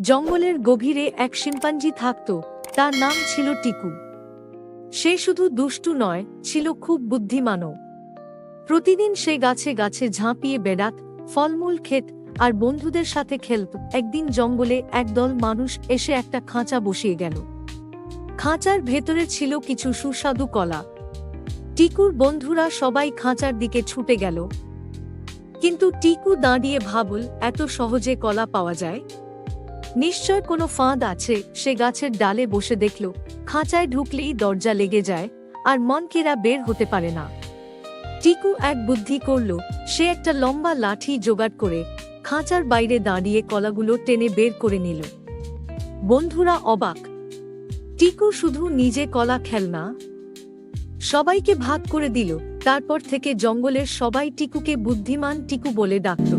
জঙ্গলের গভীরে এক শিম্পাঞ্জি থাকত, তার নাম ছিল টিকু। সে শুধু দুষ্টু নয়, ছিল খুব বুদ্ধিমানও। প্রতিদিন সে গাছে গাছে ঝাঁপিয়ে বেড়াত, ফলমূল ক্ষেত আর বন্ধুদের সাথে খেলত। একদিন জঙ্গলে একদল মানুষ এসে একটা খাঁচা বসিয়ে গেল। খাঁচার ভেতরে ছিল কিছু সুস্বাদু কলা। টিকুর বন্ধুরা সবাই খাঁচার দিকে ছুটে গেল। কিন্তু টিকু দাঁড়িয়ে ভাবল, এত সহজে কলা পাওয়া যায়? নিশ্চয় কোনো ফাঁদ আছে, সে গাছের ডালে বসে দেখল, খাঁচায় ঢুকলেই দরজা লেগে যায়, আর মনকেরা বের হতে পারে না। টিকু এক বুদ্ধি করল, সে একটা লম্বা লাঠি জোগাড় করে খাঁচার বাইরে দাঁড়িয়ে কলাগুলো টেনে বের করে নিল। বন্ধুরা অবাক, টিকু শুধু নিজে কলা খেলনা সবাইকে ভাগ করে দিল, তারপর থেকে জঙ্গলের সবাই টিকুকে বুদ্ধিমান টিকু বলে ডাকত।